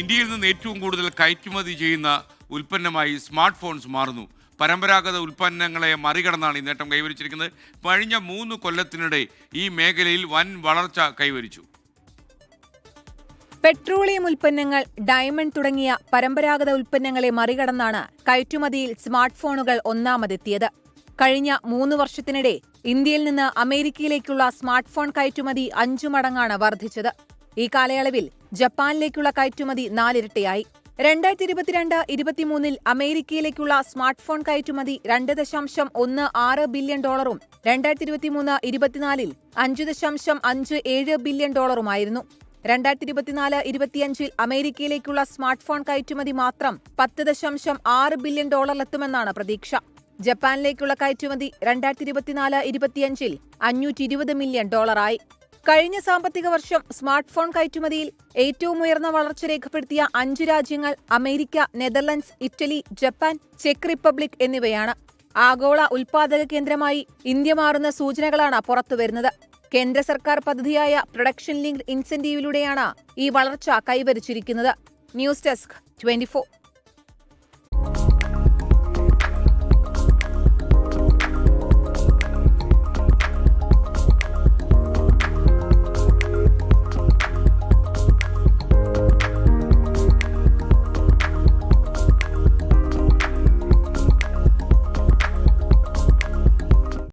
ഇന്ത്യയിൽ നിന്ന് ഏറ്റവും കൂടുതൽ കയറ്റുമതി ചെയ്യുന്ന ഉൽപ്പന്നമായി സ്മാർട്ട് ഫോൺസ് മാറുന്നു. പരമ്പരാഗത ഉൽപ്പന്നങ്ങളെ മറികടന്നാണ് ഈ നേട്ടം കൈവരിച്ചിരിക്കുന്നത്. കഴിഞ്ഞ മൂന്ന് കൊല്ലത്തിനിടെ ഈ മേഖലയിൽ വൻ വളർച്ച കൈവരിച്ചു. പെട്രോളിയം ഉൽപ്പന്നങ്ങൾ ഡയമണ്ട് തുടങ്ങിയ പരമ്പരാഗത ഉൽപ്പന്നങ്ങളെ മറികടന്നാണ് കയറ്റുമതിയിൽ സ്മാർട്ട് ഫോണുകൾ ഒന്നാമതെത്തിയത്. കഴിഞ്ഞ മൂന്ന് വർഷത്തിനിടെ ഇന്ത്യയിൽ നിന്ന് അമേരിക്കയിലേക്കുള്ള സ്മാർട്ട് ഫോൺ കയറ്റുമതി അഞ്ചു മടങ്ങാണ് വർദ്ധിച്ചത്. ഈ കാലയളവിൽ ജപ്പാനിലേക്കുള്ള കയറ്റുമതി നാലിരട്ടിയായി. രണ്ടായിരത്തി ഇരുപത്തിരണ്ട് ഇരുപത്തിമൂന്നിൽ അമേരിക്കയിലേക്കുള്ള സ്മാർട്ട് ഫോൺ കയറ്റുമതി രണ്ട് ദശാംശം ഒന്ന് ആറ് ബില്യൺ ഡോളറും രണ്ടായിരത്തി ഇരുപത്തിമൂന്ന് ഇരുപത്തിനാലിൽ അഞ്ച് ദശാംശം അഞ്ച് ഏഴ് ബില്യൺ ഡോളറുമായിരുന്നു. രണ്ടായിരത്തി ഇരുപത്തിനാല് ഇരുപത്തിയഞ്ചിൽ അമേരിക്കയിലേക്കുള്ള സ്മാർട്ട് ഫോൺ കയറ്റുമതി മാത്രം പത്ത് ദശാംശം ആറ് ബില്യൺ ഡോളറിലെത്തുമെന്നാണ് പ്രതീക്ഷ. ജപ്പാനിലേക്കുള്ള കയറ്റുമതി രണ്ടായിരത്തി ഇരുപത്തിനാല് ഇരുപത്തിയഞ്ചിൽ അഞ്ഞൂറ്റി ഇരുപത് മില്യൺ ഡോളറായി. കഴിഞ്ഞ സാമ്പത്തിക വർഷം സ്മാർട്ട് ഫോൺ കയറ്റുമതിയിൽ ഏറ്റവും ഉയർന്ന വളർച്ച രേഖപ്പെടുത്തിയ അഞ്ച് രാജ്യങ്ങൾ അമേരിക്ക നെതർലൻഡ്സ് ഇറ്റലി ജപ്പാൻ ചെക്ക് റിപ്പബ്ലിക് എന്നിവയാണ്. ആഗോള ഉൽപാദക കേന്ദ്രമായി ഇന്ത്യ മാറുന്ന സൂചനകളാണ് പുറത്തുവരുന്നത് കേന്ദ്ര സർക്കാർ പദ്ധതിയായ പ്രൊഡക്ഷൻ ലിങ്ക് ഇൻസെന്റീവിലൂടെയാണ് ഈ വളർച്ച കൈവരിച്ചിരിക്കുന്നത്. News desk twenty